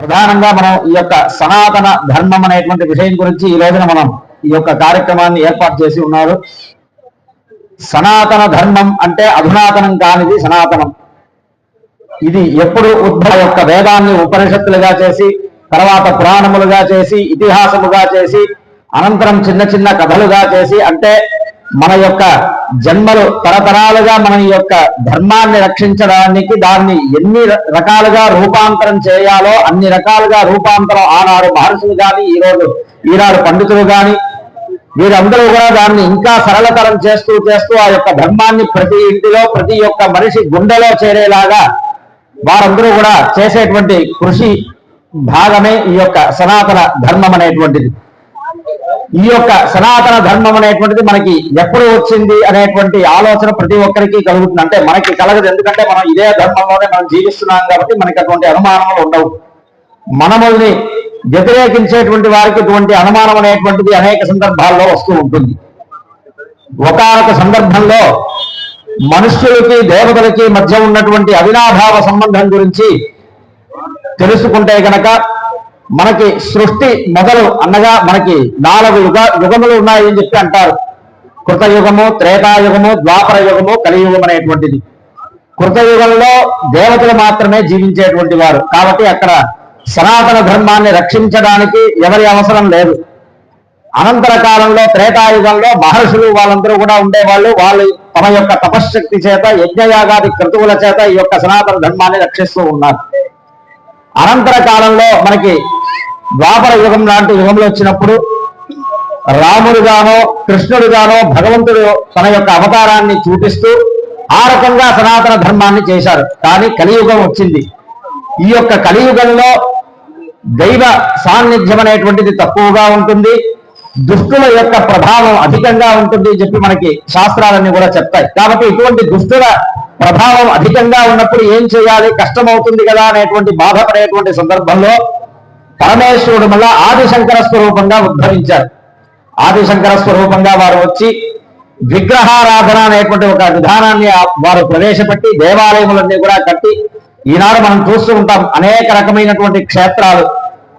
ప్రధానంగా మనం ఈ యొక్క సనాతన ధర్మం అనేటువంటి విషయం గురించి ఈ రోజున మనం ఈ యొక్క కార్యక్రమాన్ని ఏర్పాటు చేసి ఉన్నారు. సనాతన ధర్మం అంటే అధునాతనం కానిది సనాతనం. ఇది ఎప్పుడు ఉద్భవ యొక్క వేదాన్ని ఉపనిషత్తులుగా చేసి తర్వాత పురాణములుగా చేసి ఇతిహాసముగా చేసి అనంతరం చిన్న చిన్న కథలుగా చేసి అంటే మన యొక్క జన్మలు తరతరాలుగా మన యొక్క ధర్మాన్ని రక్షించడానికి దాన్ని ఎన్ని రకాలుగా రూపాంతరం చేయాలో అన్ని రకాలుగా రూపాంతరం ఆనాడు మహర్షులు కానీ ఈరోజు ఈనాడు పండితులు గాని వీరందరూ కూడా దాన్ని ఇంకా సరళతరం చేస్తూ చేస్తూ ఆ యొక్క ధర్మాన్ని ప్రతి ఇంటిలో ప్రతి ఒక్క మనిషి గుండెలో చేరేలాగా వారందరూ కూడా చేసేటువంటి కృషి భాగమే ఈ యొక్క సనాతన ధర్మం అనేటువంటిది. ఈ యొక్క సనాతన ధర్మం అనేటువంటిది మనకి ఎప్పుడు వచ్చింది అనేటువంటి ఆలోచన ప్రతి ఒక్కరికి కలుగుతుంది. అంటే మనకి కలగదు. ఎందుకంటే మనం ఇదే ధర్మంలోనే మనం జీవిస్తున్నాం కాబట్టి మనకి అటువంటి అనుమానములు ఉండవు. మనముల్ని వ్యతిరేకించేటువంటి వారికి ఇటువంటి అనుమానం అనేటువంటిది అనేక సందర్భాల్లో వస్తూ ఉంటుంది. ఒకనొక సందర్భంలో మనుష్యులకి దేవతలకి మధ్య ఉన్నటువంటి అవినాభావ సంబంధం గురించి తెలుసుకుంటే గనక మనకి సృష్టి మొదలు అనగా మనకి నాలుగు యుగ యుగములు ఉన్నాయని చెప్పి అంటారు. కృతయుగము త్రేతాయుగము ద్వాపర యుగము కలియుగం అనేటువంటిది. కృతయుగంలో దేవతలు మాత్రమే జీవించేటువంటి వారు. కాబట్టి అక్కడ సనాతన ధర్మాన్ని రక్షించడానికి ఎవరి అవసరం లేదు. అనంతర కాలంలో త్రేతాయుగంలో మహర్షులు వాళ్ళందరూ కూడా ఉండేవాళ్ళు. వాళ్ళు తమ యొక్క తపశ్శక్తి చేత యజ్ఞయాగాది క్రతువుల చేత ఈ యొక్క సనాతన ధర్మాన్ని రక్షిస్తూ ఉన్నారు. అనంతర కాలంలో మనకి ద్వాపర యుగం లాంటి యుగంలో వచ్చినప్పుడు రాముడుగానో కృష్ణుడుగానో భగవంతుడు తన యొక్క అవతారాన్ని చూపిస్తూ ఆ రకంగా సనాతన ధర్మాన్ని చేశారు. కానీ కలియుగం వచ్చింది. ఈ యొక్క కలియుగంలో దైవ సాన్నిధ్యం అనేటువంటిది తక్కువగా ఉంటుంది. దుష్టుల యొక్క ప్రభావం అధికంగా ఉంటుంది అని చెప్పి మనకి శాస్త్రాలన్నీ కూడా చెప్తాయి. కాబట్టి ఇటువంటి దుష్టుల ప్రభావం అధికంగా ఉన్నప్పుడు ఏం చేయాలి? కష్టమవుతుంది కదా అనేటువంటి బాధపడేటువంటి సందర్భంలో పరమేశ్వరుడు మళ్ళా ఆదిశంకర స్వరూపంగా ఉద్భవించారు. ఆదిశంకర స్వరూపంగా వారు వచ్చి విగ్రహారాధన అనేటువంటి ఒక విధానాన్ని వారు ప్రవేశపెట్టి దేవాలయములన్నీ కూడా కట్టి ఈనాడు మనం చూస్తూ ఉంటాం అనేక రకమైనటువంటి క్షేత్రాలు.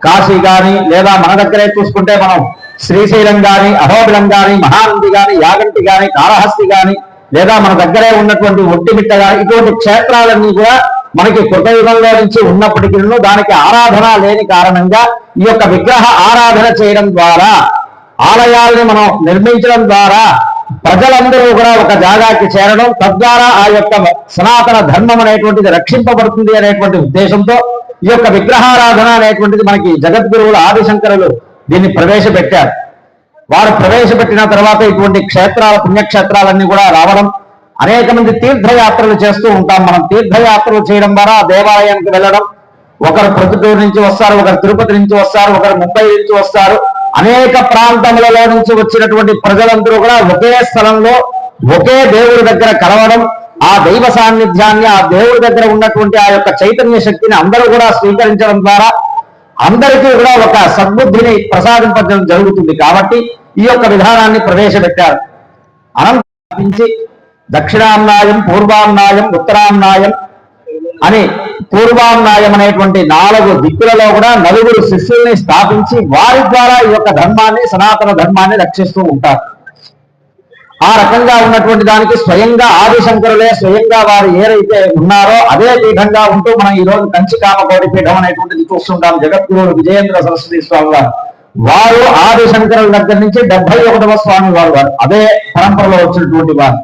కాశీ కానీ లేదా మన దగ్గరే చూసుకుంటే మనం శ్రీశైలం గాని అహోబిలం గాని మహానంది గాని యాగంటి గాని కాళహస్తి గాని లేదా మన దగ్గరే ఉన్నటువంటి ఒట్టిమిట్ట గాని ఇటువంటి క్షేత్రాలన్నీ కూడా మనకి కృతయుగంలో నుంచి ఉన్నప్పటికీ దానికి ఆరాధన లేని కారణంగా ఈ యొక్క విగ్రహ ఆరాధన చేయడం ద్వారా ఆలయాల్ని మనం నిర్మించడం ద్వారా ప్రజలందరూ కూడా ఒక జాగాకి చేరడం తద్వారా ఆ యొక్క సనాతన ధర్మం అనేటువంటిది రక్షింపబడుతుంది అనేటువంటి ఉద్దేశంతో ఈ యొక్క విగ్రహారాధన అనేటువంటిది మనకి జగద్గురువులు ఆదిశంకరులు దీన్ని ప్రవేశపెట్టారు. వారు ప్రవేశపెట్టిన తర్వాత ఇటువంటి క్షేత్రాల పుణ్యక్షేత్రాలన్నీ కూడా రావడం అనేక మంది తీర్థయాత్రలు చేస్తూ ఉంటాం మనం. తీర్థయాత్రలు చేయడం ద్వారా దేవాలయానికి వెళ్ళడం ఒకరు ప్రొద్దుటూరు నుంచి వస్తారు ఒకరు తిరుపతి నుంచి వస్తారు ఒకరు ముంబై నుంచి వస్తారు. అనేక ప్రాంతములలో నుంచి వచ్చినటువంటి ప్రజలందరూ కూడా ఒకే స్థలంలో ఒకే దేవుడి దగ్గర కలవడం ఆ దైవ సాన్నిధ్యాన్ని ఆ దేవుడి దగ్గర ఉన్నటువంటి ఆ యొక్క చైతన్య శక్తిని అందరూ కూడా స్వీకరించడం ద్వారా అందరికీ కూడా ఒక సద్బుద్ధిని ప్రసాదింపడం జరుగుతుంది కాబట్టి ఈ యొక్క విధానాన్ని ప్రవేశపెట్టారు. అనంతరించి దక్షిణాన్నాయం పూర్వాన్నాయం ఉత్తరాన్నాయం అని పూర్వాన్నాయం అనేటువంటి నాలుగు దిక్కులలో కూడా నలుగురు శిష్యుల్ని స్థాపించి వారి ద్వారా ఈ యొక్క ధర్మాన్ని సనాతన ధర్మాన్ని రక్షిస్తూ ఉంటారు. ఆ రకంగా ఉన్నటువంటి దానికి స్వయంగా ఆదిశంకరులే స్వయంగా వారు ఏదైతే ఉన్నారో అదే పీఠంగా ఉంటూ మనం ఈ రోజు కంచికామకోటి పీఠం అనేటువంటిది చూస్తుంటాం జగద్గురువులు విజయేంద్ర సరస్వతి స్వామి వారు. వారు ఆదిశంకరుల దగ్గర నుంచి డెబ్బై ఒకటవ స్వామి వారు వారు. అదే పరంపరలో వచ్చినటువంటి వారు.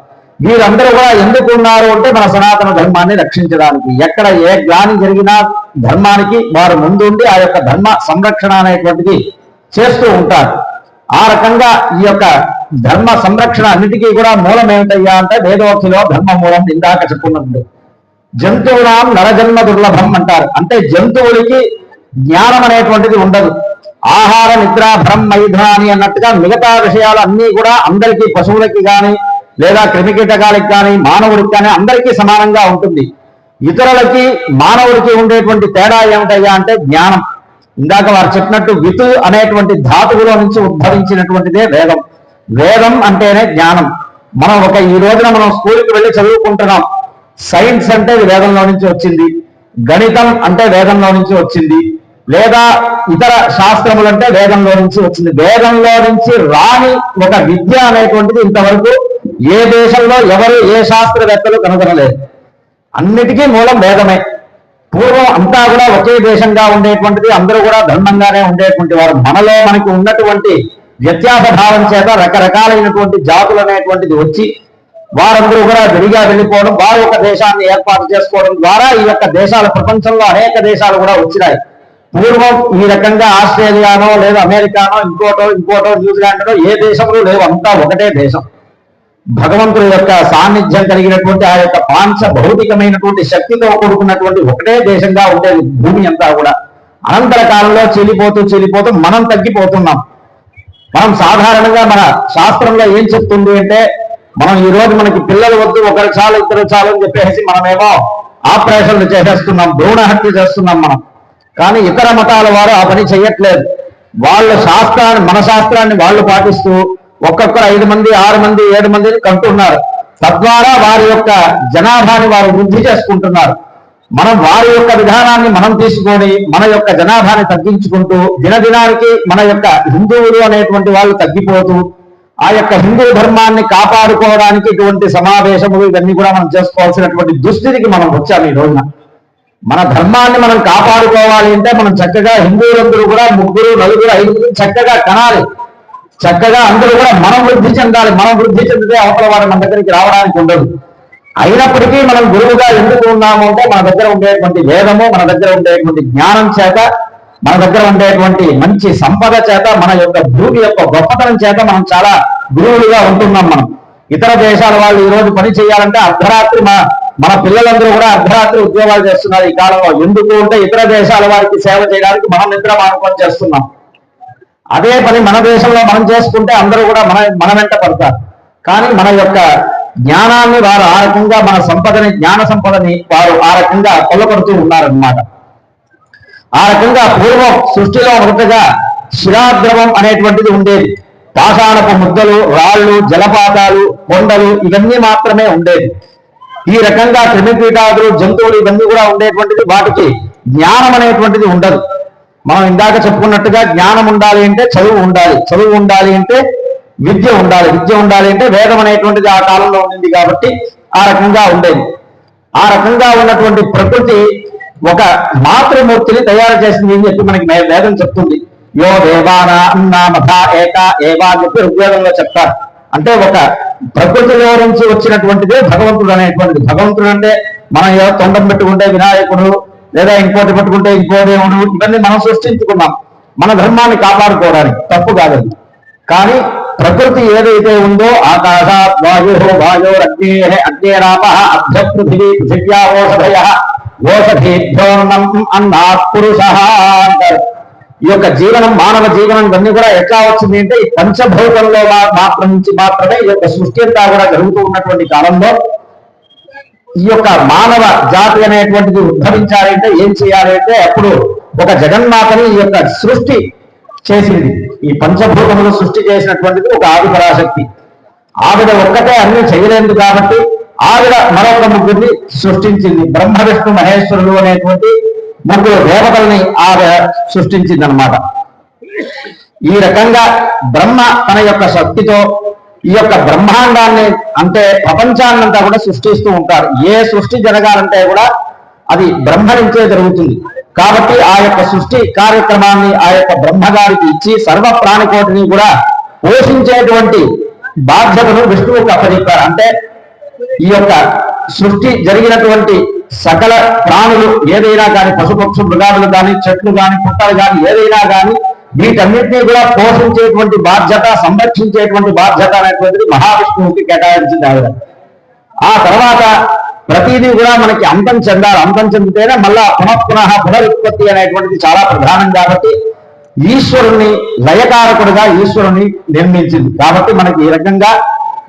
వీరందరూ కూడా ఎందుకు ఉన్నారు అంటే మన సనాతన ధర్మాన్ని రక్షించడానికి. ఎక్కడ ఏ గ్లాని జరిగినా ధర్మానికి వారు ముందుండి ఆ యొక్క ధర్మ సంరక్షణ అనేటువంటిది చేస్తూ ఉంటారు. ఆ రకంగా ఈ యొక్క ధర్మ సంరక్షణ అన్నిటికీ కూడా మూలం ఏమిటయ్యా అంటే వేదోక్తిలో ధర్మ మూలం ఇందాక చెప్పుకున్నట్టు జంతువునాం నరజన్మ దుర్లభం అంటారు. అంటే జంతువులకి జ్ఞానం అనేటువంటిది ఉండదు. ఆహార నిద్ర భ్రం అని అన్నట్టుగా మిగతా విషయాలు అన్నీ కూడా అందరికీ పశువులకి కానీ లేదా క్రిమికీటకాలకి కానీ మానవుడికి కానీ అందరికీ సమానంగా ఉంటుంది. ఇతరులకి మానవుడికి ఉండేటువంటి తేడా ఏమిటయ్యా అంటే జ్ఞానం. ఇందాక వారు చెప్పినట్టు వితు అనేటువంటి ధాతువులో నుంచి ఉద్భవించినటువంటిదే వేదం. వేదం అంటేనే జ్ఞానం. మనం ఒక ఈ రోజున మనం స్కూల్కి వెళ్ళి చదువుకుంటున్నాం. సైన్స్ అంటే వేదంలో నుంచి వచ్చింది. గణితం అంటే వేదంలో నుంచి వచ్చింది. లేదా ఇతర శాస్త్రములు అంటే వేదంలో నుంచి వచ్చింది. వేదంలో నుంచి రాని ఒక విద్య అనేటువంటిది ఇంతవరకు ఏ దేశంలో ఎవరు ఏ శాస్త్రవేత్తలు కనుగొనలేదు. అన్నిటికీ మూలం వేదమే. పూర్వం అంతా కూడా ఒకే దేశంగా ఉండేటువంటిది అందరూ కూడా ధర్మంగానే ఉండేటువంటి వారు. మనలో మనకి ఉన్నటువంటి వ్యత్యాస భావం చేత రకరకాలైనటువంటి జాతులు అనేటువంటిది వచ్చి వారందరూ కూడా విడిగా వెళ్ళిపోవడం వారు ఒక దేశాన్ని ఏర్పాటు చేసుకోవడం ద్వారా ఈ యొక్క దేశాలు ప్రపంచంలో అనేక దేశాలు కూడా వచ్చినాయి. పూర్వం ఈ రకంగా ఆస్ట్రేలియానో లేదా అమెరికానో ఇంకోటో ఇంకోటో న్యూజిలాండ్లో ఏ దేశంలో లేవు. అంతా ఒకటే దేశం. భగవంతుడి యొక్క సాన్నిధ్యం కలిగినటువంటి ఆ యొక్క పాంచ భౌతికమైనటువంటి శక్తితో కూడుకున్నటువంటి ఒకటే దేశంగా ఉండేది భూమి అంతా కూడా అనంతర కాలంలో చెలిపోతూ చెలిపోతూ మనం తగ్గిపోతున్నాం. మనం సాధారణంగా మన శాస్త్రంలో ఏం చెప్తుంది అంటే మనం ఈ రోజు మనకి పిల్లలు వద్దు ఒకరు చాలు ఇద్దరు చాలు అని చెప్పేసి మనమేమో ఆపరేషన్లు చేసేస్తున్నాం భ్రూణ హత్య చేస్తున్నాం మనం. కానీ ఇతర మతాల వారు ఆ పని చేయట్లేదు. వాళ్ళ శాస్త్రాన్ని మన శాస్త్రాన్ని వాళ్ళు పాటిస్తూ ఒక్కొక్కరు ఐదు మంది ఆరు మంది ఏడు మందిని కంటున్నారు తద్వారా వారి యొక్క జనాభాని వారు వృద్ధి చేసుకుంటున్నారు. మనం వారి యొక్క విధానాన్ని మనం తీసుకొని మన యొక్క జనాభాని తగ్గించుకుంటూ దినదినానికి మన యొక్క హిందువులు అనేటువంటి వాళ్ళు తగ్గిపోతూ ఆ యొక్క హిందూ ధర్మాన్ని కాపాడుకోవడానికి ఇటువంటి సమావేశములు ఇవన్నీ కూడా మనం చేసుకోవాల్సినటువంటి దుస్థితికి మనం వచ్చాము ఈ రోజున. మన ధర్మాన్ని మనం కాపాడుకోవాలి అంటే మనం చక్కగా హిందువులందరూ కూడా ముగ్గురు నలుగురు ఐదుగురు చక్కగా కనాలి. చక్కగా అందరూ కూడా మనం వృద్ధి చెందాలి మనం వృద్ధి చెందితే అవతల వారు మన దగ్గరికి రావడానికి ఉండదు. అయినప్పటికీ మనం గురువుగా ఎందుకు ఉన్నాము అంటే మన దగ్గర ఉండేటువంటి వేదము మన దగ్గర ఉండేటువంటి జ్ఞానం చేత మన దగ్గర ఉండేటువంటి మంచి సంపద చేత మన యొక్క భూమి యొక్క గొప్పతనం చేత మనం చాలా గురువులుగా ఉంటున్నాం మనం. ఇతర దేశాల వాళ్ళు ఈ రోజు పని చేయాలంటే అర్ధరాత్రి మన మన పిల్లలందరూ కూడా అర్ధరాత్రి ఉద్యోగాలు చేస్తున్నారు ఈ కాలంలో. ఎందుకు అంటే ఇతర దేశాల వారికి సేవ చేయడానికి మనం నిద్ర మానుకొని చేస్తున్నాం. అదే పని మన దేశంలో మనం చేసుకుంటే అందరూ కూడా మన మన వెంట పడతారు. కానీ మన యొక్క జ్ఞానాన్ని వారు ఆ రకంగా మన సంపదని జ్ఞాన సంపదని వారు ఆ రకంగా కొల్లపడుతూ ఉన్నారన్నమాట. ఆ రకంగా పూర్వం సృష్టిలో మొదటగా శిలాద్రవం అనేటువంటిది ఉండేది. పాషాణపు ముద్దలు రాళ్ళు జలపాతాలు కొండలు ఇవన్నీ మాత్రమే ఉండేది ఈ రకంగా క్రిమిపీఠాదులు జంతువులు ఇవన్నీ కూడా ఉండేటువంటిది. వాటికి జ్ఞానం అనేటువంటిది ఉండదు. మనం ఇందాక చెప్పుకున్నట్టుగా జ్ఞానం ఉండాలి అంటే చదువు ఉండాలి. చదువు ఉండాలి అంటే విద్య ఉండాలి. విద్య ఉండాలి అంటే వేదం అనేటువంటిది ఆ కాలంలో ఉండింది కాబట్టి ఆ రకంగా ఉండేది. ఆ రకంగా ఉన్నటువంటి ప్రకృతి ఒక మాతృమూర్తిని తయారు చేసింది అని చెప్పి మనకి వేదం చెప్తుంది. యో దేవాన అన్నా మథ ఏక ఏవా అని చెప్పి చెప్తారు. అంటే ఒక ప్రకృతిలో నుంచి వచ్చినటువంటిదే భగవంతుడు అనేటువంటిది. భగవంతుడు అంటే మనం ఏదో తొండం పెట్టుకుంటే వినాయకుడు లేదా ఇంకోటి పట్టుకుంటే ఇంకోటి ఇవన్నీ మనం సృష్టించుకున్నాం. మన ధర్మాన్ని కాపాడుకోవడానికి తప్పు కాదండి కానీ ప్రకృతి ఏదైతే ఉందో ఆకాశాత్ వాయు వాయో అగ్నే అగ్నేరాప అభ్య పృథివీ పృథివ్యా ఓషధయ ఓషధీభ్యోన్నం అన్నాత్ పురుష అంటారు ఈ యొక్క జీవనం మానవ జీవనం ఇవన్నీ కూడా ఎట్లా వచ్చింది అంటే ఈ పంచభూతంలో మాత్రం నుంచి మాత్రమే ఈ యొక్క సృష్టి అంతా కూడా జరుగుతూ ఉన్నటువంటి కాలంలో ఈ యొక్క మానవ జాతి అనేటువంటిది ఉద్భవించాలంటే ఏం చేయాలంటే అప్పుడు ఒక జగన్మాతని ఈ యొక్క సృష్టి చేసింది. ఈ పంచభూతములు సృష్టి చేసినటువంటిది ఒక ఆది పరాశక్తి. ఆవిడ ఒక్కటే అన్ని చేయలేదు కాబట్టి ఆవిడ మరొక ముగ్గురిని సృష్టించింది. బ్రహ్మ విష్ణు మహేశ్వరులు అనేటువంటి ముగ్గురు దేవతల్ని ఆవిడ సృష్టించింది అనమాట ఈ రకంగా బ్రహ్మ తన యొక్క శక్తితో ఈ యొక్క బ్రహ్మాండాన్ని అంటే ప్రపంచాన్నంతా కూడా సృష్టిస్తూ ఉంటారు. ఏ సృష్టి జరగాలంటే కూడా అది బ్రహ్మ నుంచే జరుగుతుంది. కాబట్టి ఆ యొక్క సృష్టి కార్యక్రమాన్ని ఆ యొక్క బ్రహ్మగారికి ఇచ్చి సర్వ ప్రాణికోటిని కూడా పోషించేటువంటి బాధ్యతను విష్ణువుకు అప్పచెప్పారు అంటే ఈ యొక్క సృష్టి జరిగినటువంటి సకల ప్రాణులు ఏదైనా కానీ పశుపక్షు మృగాదులు కానీ చెట్లు కానీ పుట్టలు కానీ ఏదైనా కానీ వీటన్నిటినీ కూడా పోషించేటువంటి బాధ్యత సంరక్షించేటువంటి బాధ్యత అనేటువంటిది మహావిష్ణువుకి కేటాయించింది ఆవిడ ఆ తర్వాత ప్రతిదీ కూడా మనకి అంతం చెందాలి. అంతం చెందితేనే మళ్ళా పునఃపునః పునరుత్పత్తి అనేటువంటిది చాలా ప్రధానం కాబట్టి ఈశ్వరుణ్ణి లయకారకుడిగా ఈశ్వరుని నిర్మించింది. కాబట్టి మనకి ఈ రకంగా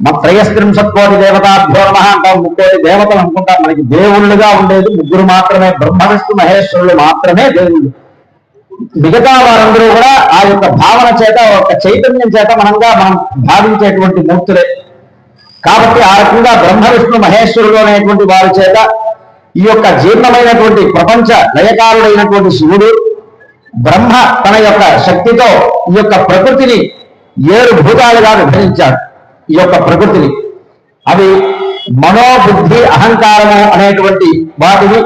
మా త్రయస్త్రింశత్ కోటి అంటాం. ముక్కోటి దేవతలు అనుకుంటాం. మనకి దేవుళ్ళుగా ఉండేది ముగ్గురు మాత్రమే. బ్రహ్మ విష్ణు మహేశ్వరులు మాత్రమే దేవుళ్ళు. మిగతా వారందరూ కూడా ఆ యొక్క భావన చేత ఒక చైతన్యం చేత మనంగా మనం భావించేటువంటి మూర్తులే. కాబట్టి ఆ రకంగా బ్రహ్మ విష్ణు మహేశ్వరుడు అనేటువంటి వారి చేత ఈ యొక్క జీర్ణమైనటువంటి ప్రపంచ లయకారుడైనటువంటి శివుడు బ్రహ్మ తన యొక్క శక్తితో ఈ యొక్క ప్రకృతిని ఏడు భూతాలుగా విభజించాడు. ఈ యొక్క ప్రకృతిని. అవి మనోబుద్ధి అహంకారము అనేటువంటి వాటిని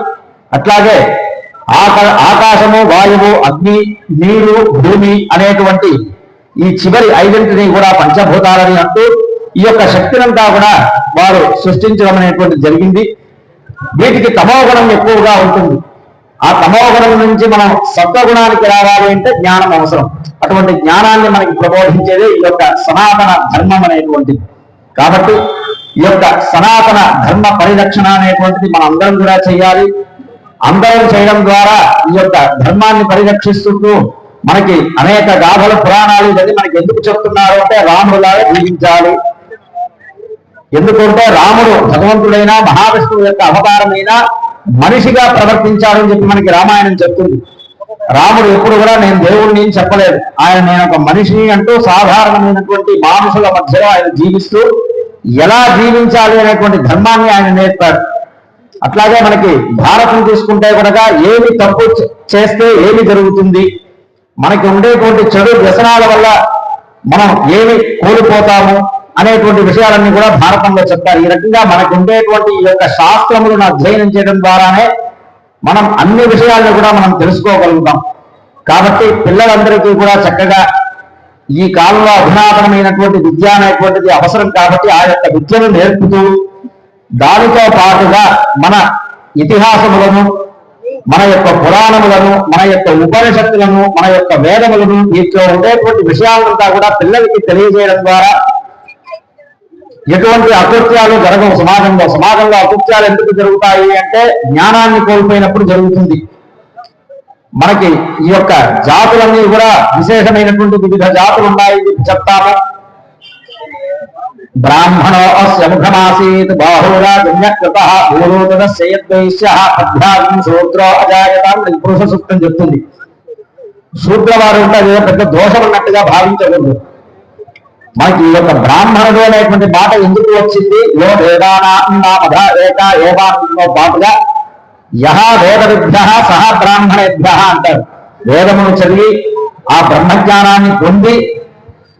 అట్లాగే ఆకాశము వాయువు అగ్ని నీరు భూమి అనేటువంటి ఈ చివరి ఐడెంటిటీ కూడా పంచభూతాలని అంటూ ఈ యొక్క శక్తినంతా కూడా వారు సృష్టించడం అనేటువంటి జరిగింది. వీటికి తమోగుణం ఎక్కువగా ఉంటుంది. ఆ తమోగుణం నుంచి మనం సత్వగుణానికి రావాలి అంటే జ్ఞానం అవసరం. అటువంటి జ్ఞానాన్ని మనకి ప్రబోధించేది ఈ యొక్క సనాతన ధర్మం అనేటువంటిది. కాబట్టి ఈ యొక్క సనాతన ధర్మ పరిరక్షణ అనేటువంటిది మనం అందరం కూడా చేయాలి. అందరం చేయడం ద్వారా ఈ యొక్క ధర్మాన్ని పరిరక్షిస్తుంటూ మనకి అనేక గాథలు పురాణాలు ఇవన్నీ మనకి ఎందుకు చెప్తున్నారు అంటే రాముడులాగా జీవించాలి. ఎందుకంటే రాముడు భగవంతుడైన మహావిష్ణువు యొక్క అవతారమైన మనిషిగా ప్రవర్తించాడని చెప్పి మనకి రామాయణం చెప్తుంది. రాముడు ఎప్పుడు కూడా నేను దేవుడిని అని చెప్పలేదు. ఆయన నేను ఒక మనిషిని అంటూ సాధారణమైనటువంటి మానుషుల మధ్యలో ఆయన జీవిస్తూ ఎలా జీవించాలి అనేటువంటి ధర్మాన్ని ఆయన నేర్పాడు అట్లాగే మనకి భారతం తీసుకుంటే కూడా ఏమి తప్పు చేస్తే ఏమి జరుగుతుంది? మనకి ఉండేటువంటి చెడు వ్యసనాల వల్ల మనం ఏమి కోల్పోతాము? అనేటువంటి విషయాలన్నీ కూడా భారతంలో చెప్తారు. ఈ రకంగా మనకు ఉండేటువంటి ఈ యొక్క శాస్త్రములను అధ్యయనం చేయడం ద్వారానే మనం అన్ని విషయాలను కూడా మనం తెలుసుకోగలుగుతాం. కాబట్టి పిల్లలందరికీ కూడా చక్కగా ఈ కాలంలో అధునాతనమైనటువంటి విద్య అనేటువంటిది అవసరం కాబట్టి ఆ యొక్క విద్యను నేర్పుతూ దానితో పాటుగా మన ఇతిహాసములను మన యొక్క పురాణములను మన యొక్క ఉపనిషత్తులను మన యొక్క వేదములను వీటిలో ఉండేటువంటి విషయాలంతా కూడా పిల్లలకి తెలియజేయడం ద్వారా ఎటువంటి అకృత్యాలు జరగవు సమాజంలో. సమాజంలో అకృత్యాలు ఎందుకు జరుగుతాయి అంటే జ్ఞానాన్ని కోల్పోయినప్పుడు జరుగుతుంది. మనకి ఈ యొక్క జాతులన్నీ కూడా విశేషమైనటువంటి వివిధ జాతులు ఉన్నాయి చెప్తాము. బ్రాహ్మణో అస్య ముఖమాసీత్ బాహురా గమ్యకృత భూరోదస్య యద్వైశ్య అభ్యాసం శూద్రో అజాయత పురుష సూక్తం చెప్తుంది. శూద్రవారు ఉంటే అదేదో పెద్ద దోషం అన్నట్టుగా భావించకూడదు. మనకి ఈ యొక్క బ్రాహ్మణుడు అనేటువంటి మాట ఎందుకు వచ్చింది? యో వేదానామధ పాటుగా యహ వేద విద్య సహ బ్రాహ్మణేభ్య అంటారు. వేదమును చదివి ఆ బ్రహ్మజ్ఞానాన్ని పొంది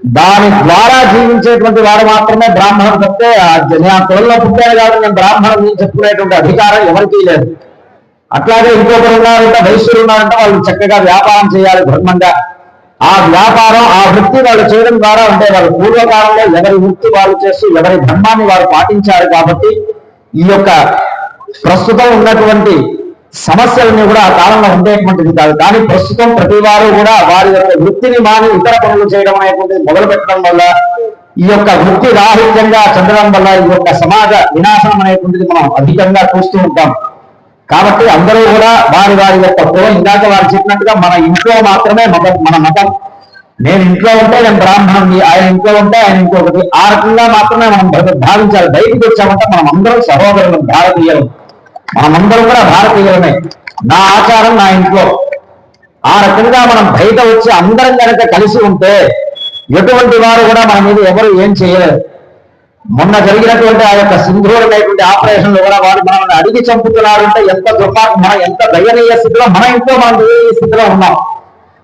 దాని ద్వారా జీవించేటువంటి వాడు మాత్రమే బ్రాహ్మణం తప్పితే నేను ఆ కులంలో పుట్టాను కాబట్టి నేను బ్రాహ్మణం అని చెప్పుకునేటువంటి అధికారం ఎవరికీ లేదు. అట్లాగే ఇంకొకరు ఉన్నారంటే వైశ్యులు ఉన్నారంటే వాళ్ళు చక్కగా వ్యాపారం చేయాలి ధర్మంగా ఆ వ్యాపారం ఆ వృత్తి వాళ్ళు చేయడం ద్వారా ఉంటే వాళ్ళు పూర్వకాలంలో ఎవరి వృత్తి వాళ్ళు చేస్తూ ఎవరి ధర్మాన్ని వారు పాటించారు కాబట్టి ఈ యొక్క ప్రస్తుతం ఉన్నటువంటి సమస్యలన్నీ కూడా ఆ కాలంలో ఉండేటువంటిది కాదు. కానీ ప్రస్తుతం ప్రతి వారు కూడా వారి యొక్క వృత్తిని మాని ఇతర పనులు చేయడం అనేటువంటిది మొదలు పెట్టడం వల్ల ఈ యొక్క వృత్తి రాహిత్యంగా చెందడం వల్ల ఈ యొక్క సమాజ వినాశనం అనేటువంటిది మనం అధికంగా చూస్తూ ఉంటాం. కాబట్టి అందరూ కూడా వారి వారి యొక్క కులం ఇందాక వారు చెప్పినట్టుగా మన ఇంట్లో మాత్రమే మతం మన మతం. నేను ఇంట్లో ఉంటే నేను బ్రాహ్మణుని ఆయన ఇంట్లో ఉంటే ఆయన ఇంకొకటి ఆ రకంగా మాత్రమే మనం భావించాలి. బయటకు వచ్చామంటే మనం అందరం సహోదరులు భారతీయులు. మనమందరం కూడా భారతీయులమే. నా ఆచారం నా ఇంట్లో. ఆ రకంగా మనం బయట వచ్చి అందరం కనుక కలిసి ఉంటే ఎటువంటి వారు కూడా మన మీద ఎవరు ఏం చేయలేరు. మొన్న జరిగినటువంటి ఆ యొక్క సింధూర్ ఆపరేషన్లు ఆపరేషన్లో కూడా వారు మనల్ని అడిగి చంపుతున్నారు అంటే ఎంత దుర్మార్గం మనం ఎంత దయనీయ స్థితిలో మన ఇంట్లో మనం దయనీయ స్థితిలో ఉన్నాం?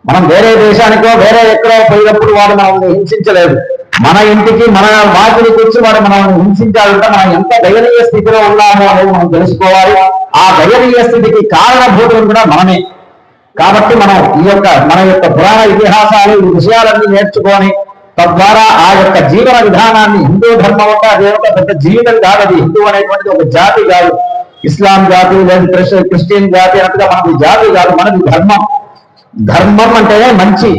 మనం వేరే దేశానికో వేరే ఎక్కడో పోయినప్పుడు వాడు మనల్ని హింసించలేదు. మన ఇంటికి మన వాకిలికి వచ్చి వాడు మనల్ని హింసించాలంటే మనం ఎంత దయనీయ స్థితిలో ఉన్నామో అనేది మనం తెలుసుకోవాలి. ఆ దయనీయ స్థితికి కారణభూతులు కూడా మనమే. కాబట్టి మనం ఈ యొక్క మన యొక్క పురాణ ఇతిహాసాలు ఈ విషయాలన్నీ నేర్చుకొని తద్వారా ఆ యొక్క జీవన విధానాన్ని హిందూ ధర్మం ఒక అది ఒక పెద్ద జీవితం కాదు అది హిందూ అనేటువంటిది ఒక జాతి కాదు. ఇస్లాం జాతి లేదా క్రిస్టియన్ జాతి అన్నట్టుగా మనది జాతి కాదు మనది ధర్మం. ధర్మం అంటేనే మంచి.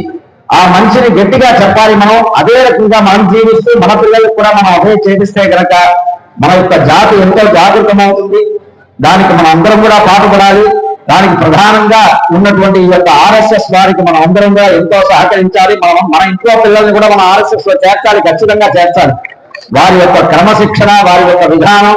ఆ మనిషిని గట్టిగా చెప్పాలి మనం. అదే రకంగా మనం జీవిస్తూ మన పిల్లలకు కూడా మనం అదే చేపిస్తే గనక మన యొక్క జాతి ఎంతో జాగృతమవుతుంది. దానికి మనం అందరం కూడా పాటుపడాలి. దానికి ప్రధానంగా ఉన్నటువంటి ఈ యొక్క ఆర్ఎస్ఎస్ వారికి మనం అందరం కూడా ఎంతో సహకరించాలి. మనం మన ఇంట్లో పిల్లల్ని కూడా మనం ఆర్ఎస్ఎస్లో చేర్చాలి ఖచ్చితంగా చేర్చాలి. వారి యొక్క క్రమశిక్షణ వారి యొక్క విధానం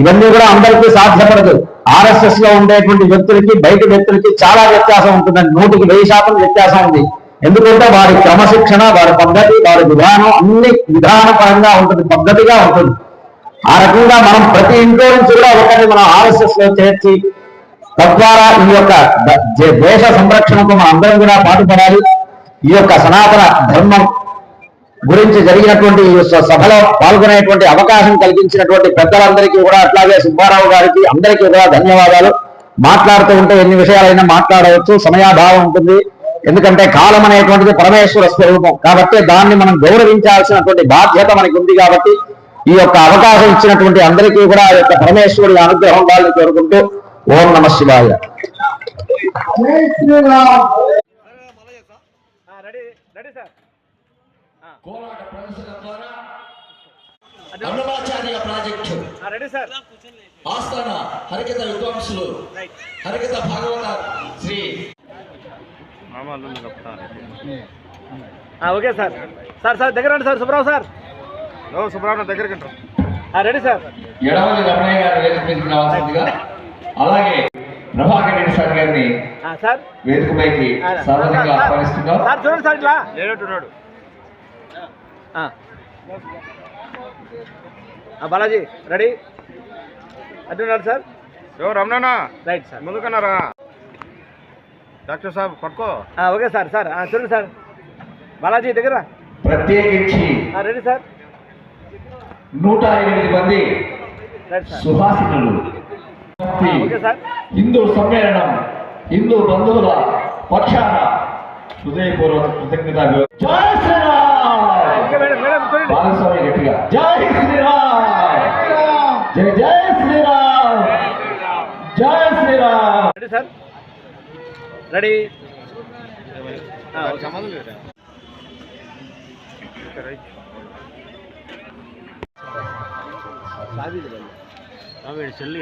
ఇవన్నీ కూడా అందరికీ సాధ్యపడదు. ఆర్ఎస్ఎస్లో ఉండేటువంటి వ్యక్తులకి బయట వ్యక్తులకి చాలా వ్యత్యాసం ఉంటుందండి. నూటికి వెయ్యి శాతం వ్యత్యాసం ఉంది. ఎందుకంటే వారి క్రమశిక్షణ వారి పద్ధతి వారి విధానం అన్ని విధానపరంగా ఉంటుంది పద్ధతిగా ఉంటుంది. ఆ రకంగా మనం ప్రతి ఇంట్లో నుంచి కూడా ఒకరిని మనం ఆర్ఎస్ఎస్లో చేర్చి తద్వారా ఈ యొక్క దేశ సంరక్షణకు మనం అందరం కూడా పాటుపడాలి. ఈ యొక్క సనాతన ధర్మం గురించి జరిగినటువంటి ఈ స- సభలో పాల్గొనేటువంటి అవకాశం కల్పించినటువంటి పెద్దలందరికీ కూడా అట్లాగే సుబ్బారావు గారికి అందరికీ కూడా ధన్యవాదాలు. మాట్లాడుతూ ఉంటే ఎన్ని విషయాలైనా మాట్లాడవచ్చు సమయాభావం ఉంటుంది. ఎందుకంటే కాలం అనేటువంటిది పరమేశ్వర స్వరూపం. కాబట్టి దాన్ని మనం గౌరవించాల్సినటువంటి బాధ్యత మనకి ఉంది కాబట్టి ఈ యొక్క అవకాశం ఇచ్చినటువంటి అందరికీ కూడా ఆ యొక్క పరమేశ్వరుడి అనుగ్రహం ఉండాలని కోరుకుంటూ ఓం నమ శివాయ. Ready ready sir. కోలాట ప్రదర్శన ద్వారా అన్నమాచార్య ప్రాజెక్టు. Ready sir. ఆస్థాన హరికథ విద్వాంసులు. రైట్ హరికథ భాగవత Sri okay sir. Sir sir దగ్గర రండి సార్. సుబ్రావు సార్. ఓ సుబ్రహ్మణ్యం దగ్గరికి రెడీ. సార్. ఎడవల్లి రమణయ్య గారు వేదిక మీదకి రావాల్సిందిగా అలాగే ప్రభాకర్ రెడ్డి సార్ గారిని సార్. వేదికపైకి సాధారణంగా ఆహ్వానిస్తున్నాం. సార్ చూడండి సార్ ఇట్లా. లేనట్టున్నాడు ఆ. ఆ, బాలాజీ రెడీ? అడ్డున్నారు సార్? ఓ రమణనా రైట్ సార్. ముందుకన్నారా డాక్టర్ సాబ్ పట్టుకో. ఆ, ఓకే సార్ సార్. చూడండి సార్. బాలాజీ దగ్గర. ప్రత్యేకించి ఆ, రెడీ సార్. నూట ఎనిమిది మంది సుహాసితులు హిందూ సమ్మేళనం హిందూ బంధువుల పక్షాన హృదయపూర్వక కృతజ్ఞత బాలస్వామి గట్టిగా. జై శ్రీరామ్! జై జై శ్రీరామ్! జై శ్రీరామ్! Ready sir. రెడీ సంబంధం లేదా రైట్ చెల్లి